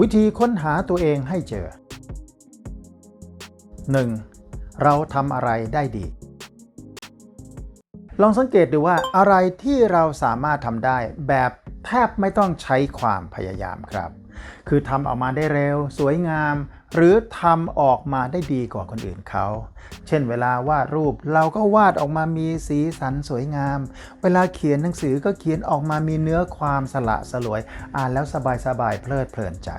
วิธีค้นหาตัวเองให้เจอ 1. เราทำอะไรได้ดี ลองสังเกตดูว่าอะไรที่เราสามารถทำได้แบบแทบไม่ต้องใช้ความพยายามครับ คือทำออกมาได้เร็ว สวยงาม หรือทำออกมาได้ดีกว่าคนอื่นเขา เช่นเวลาวาดรูปเราก็วาดออกมามีสีสันสวยงาม เวลาเขียนหนังสือก็เขียนออกมามีเนื้อความสละสลวย อ่านแล้วสบายสบายเพลิดเพลินใจ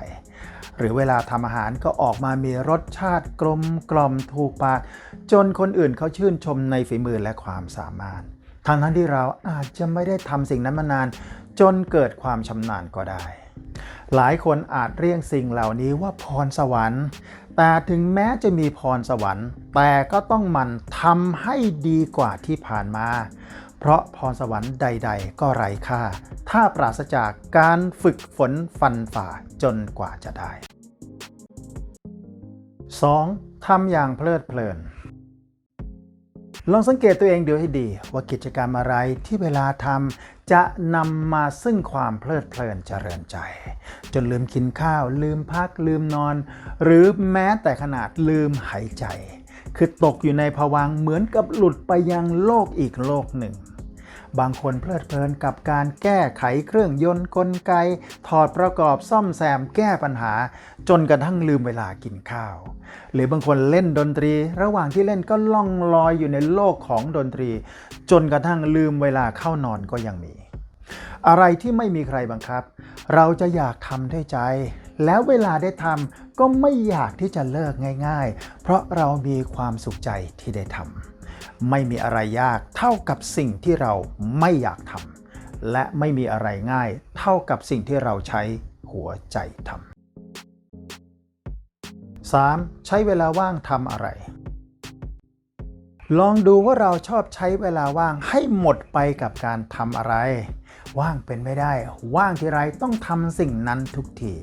หรือเวลาทำอาหารก็ออกมามีรสชาติกลมกล่อมถูกปาก จนคนอื่นเขาชื่นชมในฝีมือและความสามารถทั้งทั้งที่เราอาจจะไม่ได้ทำสิ่งนั้นมานาน จนเกิดความชำนาญก็ได้ หลายคนอาจเรียกสิ่งเหล่านี้ว่าพรสวรรค์ แต่ถึงแม้จะมีพรสวรรค์ แต่ก็ต้องหมันทำให้ดีกว่าที่ผ่านมา เพราะพรสวรรค์ใด ๆ ก็ไร้ค่า ถ้าปราศจากการฝึกฝนฟันฝ่าจนกว่าจะได้ 2. ทำอย่างเพลิดเพลิน ลองสังเกตตัวเองเดี๋ยวให้ดี ว่ากิจกรรมอะไรที่เวลาทำจะนำมาซึ่งความเพลิดเพลินเจริญใจ จนลืมกินข้าว ลืมพักลืมนอน หรือแม้แต่ขนาดลืมหายใจ คือตกอยู่ในภวังเหมือนกับหลุดไปยังโลกอีกโลกหนึ่ง บางคนเพลิดเพลินกับการแก้ไขเครื่องยนต์กลไก ถอดประกอบซ่อมแซมแก้ปัญหา จนกระทั่งลืมเวลากินข้าว หรือบางคนเล่นดนตรี ระหว่างที่เล่นก็ล่องลอยอยู่ในโลกของดนตรี จนกระทั่งลืมเวลาเข้านอนก็ยังมี อะไรที่ไม่มีใครบังคับ เราจะอยากทำด้วยใจแล้วเวลาได้ทำก็ไม่อยากที่จะเลิกง่าย ๆ เพราะเรามีความสุขใจที่ได้ทำ ไม่มีอะไรยากเท่ากับสิ่งที่เราไม่อยากทำและไม่มีอะไรง่ายเท่ากับสิ่งที่เราใช้หัวใจทำ 3. ใช้เวลาว่างทำอะไร ลองดูว่าเราชอบใช้เวลาว่างให้หมดไปกับการทำอะไร ว่างเป็นไม่ได้ ว่างทีไรต้องทำสิ่งนั้นทุกที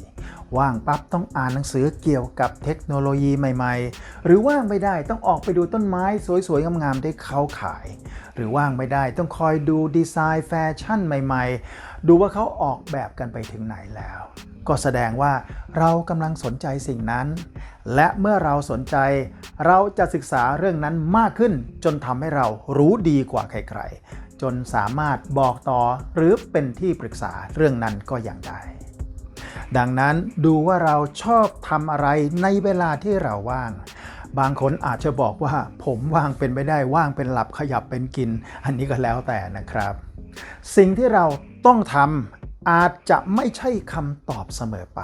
ว่างปั๊บต้องอ่านหนังสือเกี่ยวกับเทคโนโลยีใหม่ ๆ หรือว่างไม่ได้ต้องออกไปดูต้นไม้สวยๆงามๆที่เขาขาย หรือว่างไม่ได้ต้องคอยดูดีไซน์แฟชั่นใหม่ๆ ดูว่าเขาออกแบบกันไปถึงไหนแล้ว ก็แสดงว่าเรากำลังสนใจสิ่งนั้น และเมื่อเราสนใจ เราจะศึกษาเรื่องนั้นมากขึ้น จนทำให้เรารู้ดีกว่าใครๆจนสามารถบอกต่อหรือเป็นที่ปรึกษาเรื่องนั้นก็อย่างได้ ดังนั้นดูว่าเราชอบทำอะไรในเวลาที่เราว่าง บางคนอาจจะบอกว่าผมว่างเป็นไม่ได้ว่างเป็นหลับขยับเป็นกิน อันนี้ก็แล้วแต่นะครับ สิ่งที่เราต้องทำอาจจะไม่ใช่คำตอบเสมอไป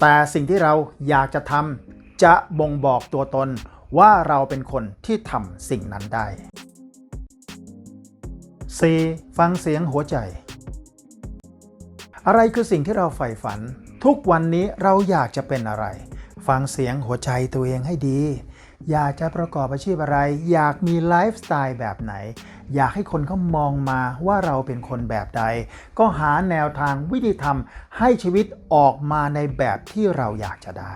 แต่สิ่งที่เราอยากจะทำจะบ่งบอกตัวตนว่าเราเป็นคนที่ทำสิ่งนั้นได้ 4. ฟังเสียงหัวใจ อะไรคือสิ่งที่เราใฝ่ฝัน ทุกวันนี้เราอยากจะเป็นอะไร ฟังเสียงหัวใจตัวเองให้ดี อยากจะประกอบอาชีพอะไร อยากมีไลฟ์สไตล์แบบไหน อยากให้คนเขามองมาว่าเราเป็นคนแบบใด ก็หาแนวทางวิธีทำให้ชีวิตออกมาในแบบที่เราอยากจะได้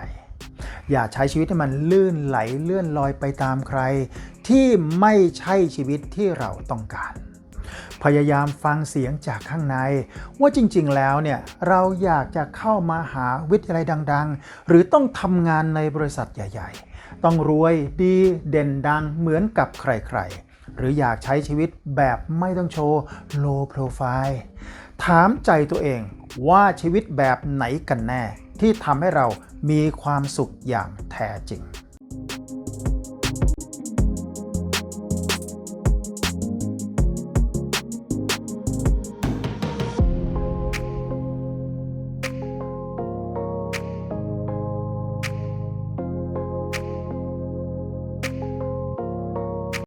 อย่าใช้ชีวิตให้มันลื่นไหลเลื่อนลอยไปตามใคร ที่ไม่ใช่ชีวิตที่เราต้องการ พยายามฟังเสียงจากข้างใน ว่าจริงๆแล้วเนี่ยเราอยากจะเข้ามาหาวิทยาลัยดัง ๆ หรือต้องทำงานในบริษัทใหญ่ ๆ ต้องรวยดีเด่นดังเหมือนกับใครๆหรืออยากใช้ชีวิตแบบไม่ต้องโชว์ low profile ถามใจตัวเองว่าชีวิตแบบไหนกันแน่ ที่ทำให้เรามีความสุขอย่างแท้จริง